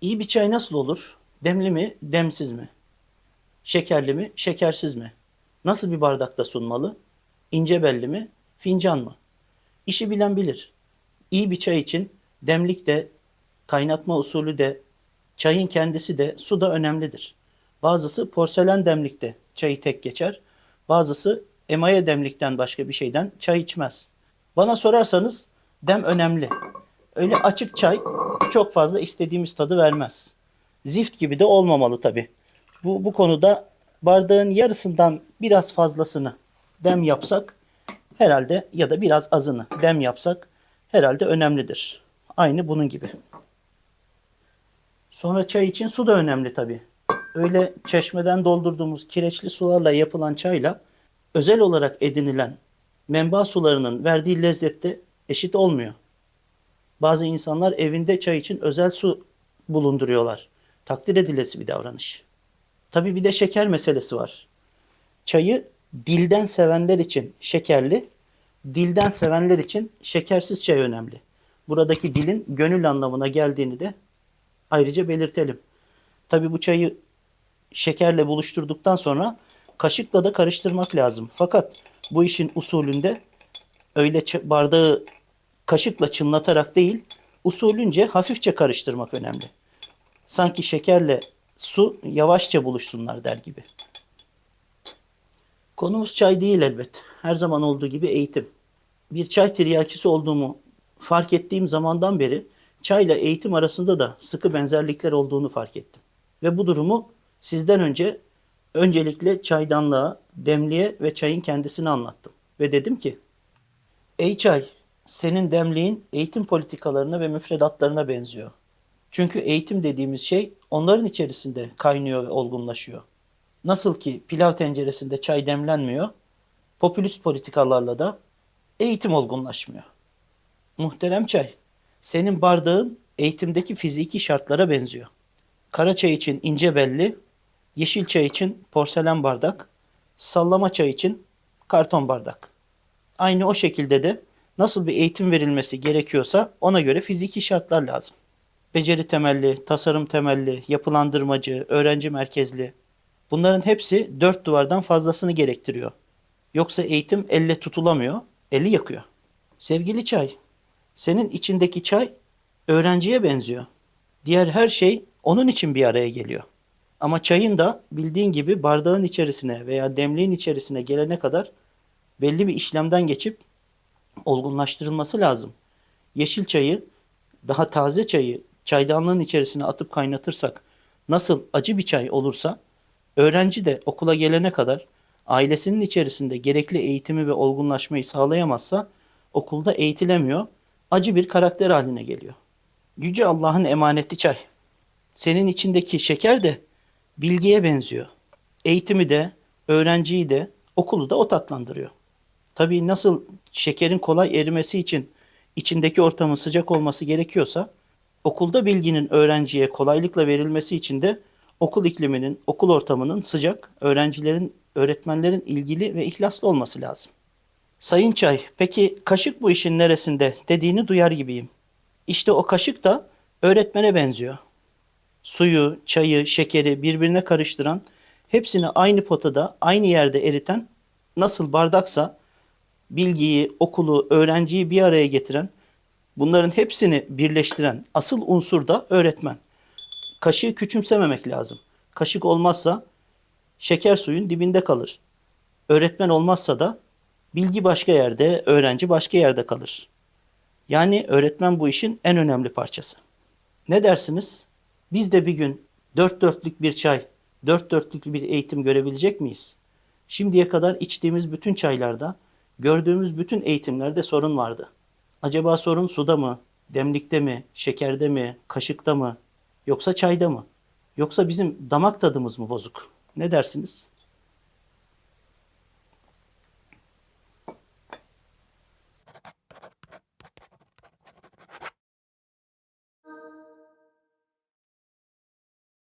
İyi bir çay nasıl olur? Demli mi, demsiz mi? Şekerli mi, şekersiz mi? Nasıl bir bardakta sunmalı? İnce belli mi, fincan mı? İşi bilen bilir. İyi bir çay için demlik de, kaynatma usulü de, çayın kendisi de, su da önemlidir. Bazısı porselen demlikte çayı tek geçer. Bazısı emaye demlikten başka bir şeyden çay içmez. Bana sorarsanız dem önemli. Öyle açık çay çok fazla istediğimiz tadı vermez. Zift gibi de olmamalı tabi. Bu, bu konuda bardağın yarısından biraz fazlasını dem yapsak herhalde ya da biraz azını dem yapsak herhalde önemlidir. Aynı bunun gibi. Sonra çay için su da önemli tabi. Öyle çeşmeden doldurduğumuz kireçli sularla yapılan çayla özel olarak edinilen menba sularının verdiği lezzette eşit olmuyor. Bazı insanlar evinde çay için özel su bulunduruyorlar. Takdir edilesi bir davranış. Tabii bir de şeker meselesi var. Çayı dilden sevenler için şekerli, dilden sevenler için şekersiz çay önemli. Buradaki dilin gönül anlamına geldiğini de ayrıca belirtelim. Tabii bu çayı şekerle buluşturduktan sonra kaşıkla da karıştırmak lazım. Fakat bu işin usulünde öyle bardağı kaşıkla çınlatarak değil, usulünce hafifçe karıştırmak önemli. Sanki şekerle su yavaşça buluşsunlar der gibi. Konumuz çay değil elbet. Her zaman olduğu gibi eğitim. Bir çay tiryakisi olduğumu fark ettiğim zamandan beri çayla eğitim arasında da sıkı benzerlikler olduğunu fark ettim. Ve bu durumu sizden önce öncelikle çaydanlığa, demliğe ve çayın kendisini anlattım. Ve dedim ki, ey çay, senin demliğin eğitim politikalarına ve müfredatlarına benziyor. Çünkü eğitim dediğimiz şey onların içerisinde kaynıyor ve olgunlaşıyor. Nasıl ki pilav tenceresinde çay demlenmiyor, popülist politikalarla da eğitim olgunlaşmıyor. Muhterem çay, senin bardağın eğitimdeki fiziki şartlara benziyor. Kara çay için ince belli, yeşil çay için porselen bardak, sallama çay için karton bardak. Aynı o şekilde de nasıl bir eğitim verilmesi gerekiyorsa ona göre fiziki şartlar lazım. Beceri temelli, tasarım temelli, yapılandırmacı, öğrenci merkezli. Bunların hepsi dört duvardan fazlasını gerektiriyor. Yoksa eğitim elle tutulamıyor, eli yakıyor. Sevgili çay, senin içindeki çay öğrenciye benziyor. Diğer her şey onun için bir araya geliyor. Ama çayın da bildiğin gibi bardağın içerisine veya demliğin içerisine gelene kadar belli bir işlemden geçip olgunlaştırılması lazım. Yeşil çayı, daha taze çayı çaydanlığın içerisine atıp kaynatırsak nasıl acı bir çay olursa öğrenci de okula gelene kadar ailesinin içerisinde gerekli eğitimi ve olgunlaşmayı sağlayamazsa okulda eğitilemiyor, acı bir karakter haline geliyor. Yüce Allah'ın emaneti çay. Senin içindeki şeker de bilgiye benziyor. Eğitimi de, öğrenciyi de, okulu da o tatlandırıyor. Tabii nasıl şekerin kolay erimesi için içindeki ortamın sıcak olması gerekiyorsa, okulda bilginin öğrenciye kolaylıkla verilmesi için de okul ikliminin, okul ortamının sıcak, öğrencilerin, öğretmenlerin ilgili ve ihlaslı olması lazım. Sayın Çay, peki kaşık bu işin neresinde dediğini duyar gibiyim. İşte o kaşık da öğretmene benziyor. Suyu, çayı, şekeri birbirine karıştıran, hepsini aynı potada, aynı yerde eriten, nasıl bardaksa bilgiyi, okulu, öğrenciyi bir araya getiren, bunların hepsini birleştiren asıl unsur da öğretmen. Kaşığı küçümsememek lazım. Kaşık olmazsa şeker suyun dibinde kalır. Öğretmen olmazsa da bilgi başka yerde, öğrenci başka yerde kalır. Yani öğretmen bu işin en önemli parçası. Ne dersiniz? Biz de bir gün dört dörtlük bir çay, dört dörtlük bir eğitim görebilecek miyiz? Şimdiye kadar içtiğimiz bütün çaylarda, gördüğümüz bütün eğitimlerde sorun vardı. Acaba sorun suda mı, demlikte mi, şekerde mi, kaşıkta mı, yoksa çayda mı? Yoksa bizim damak tadımız mı bozuk? Ne dersiniz?